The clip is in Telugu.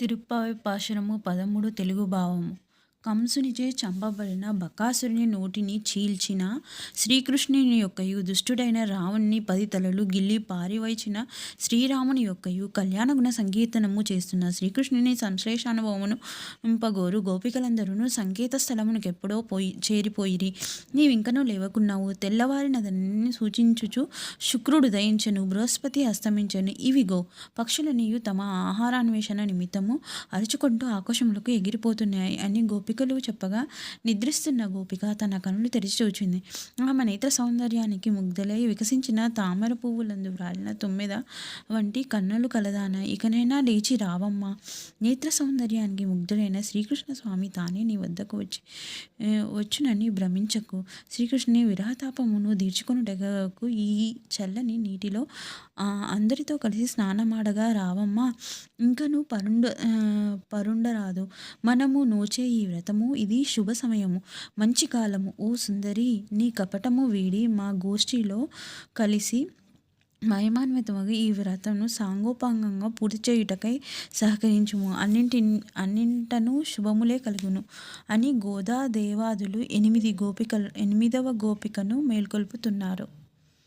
తిరుప్పావి పాశనము పదమూడు తెలుగు భావము. కంసునిచే చంపబడిన బకాసురుని నోటిని చీల్చిన శ్రీకృష్ణుని యొక్కయు దుష్టుడైన రావణుని పది తలలు గిల్లి పారివైచిన శ్రీరాముని యొక్కయు కళ్యాణగుణ సంకీర్తనము చేస్తున్న శ్రీకృష్ణుని సంశ్లేషానుభవమును ఇంపగోరు గోపికలందరూ సంకేత స్థలమునకెప్పుడో పోయి చేరిపోయిరి. నీవింకనూ లేవకున్నావు. తెల్లవారినదని సూచించుచు శుక్రుడు దయించను బృహస్పతి అస్తమించను. ఇవిగో పక్షులనియు తమ ఆహారాన్వేషణ నిమిత్తము అరుచుకుంటూ ఆకాశములకు ఎగిరిపోతున్నాయి అని గోపికలు చెప్పగా నిద్రిస్తున్న గోపిక తన కనులు తెరిచి చూచింది. ఆమె నేత్ర సౌందర్యానికి ముగ్ధులై వికసించిన తామర పువ్వులందు రాలిన తొమ్మిద వంటి కన్నులు కలదాన ఇకనైనా లేచి రావమ్మా. నేత్ర సౌందర్యానికి ముగ్ధుడైన శ్రీకృష్ణ స్వామి తానే నీ వద్దకు వచ్చి వచ్చునని భ్రమించకు. శ్రీకృష్ణుని విరహతాపమును తీర్చుకొనుటకు ఈ చల్లని నీటిలో అందరితో కలిసి స్నానమాడగా రావమ్మా. ఇంకను పరుండ పరుండరాదు. మనము నోచే ఈ వ్రతము ఇది శుభ సమయము. మంచి కాలము ఓ సుందరి నీ కపటము వీడి మా గోష్ఠిలో కలిసి మహిమాన్వితముగా ఈ వ్రతమును సాంగోపాంగంగా పూర్తి చేయుటకై సహకరించుము. అన్నింటి అన్నింటను శుభములే కలుగును. అని గోదా దేవాదులు ఎనిమిది గోపికలు ఎనిమిదవ గోపికను మేల్కొల్పుతున్నారు.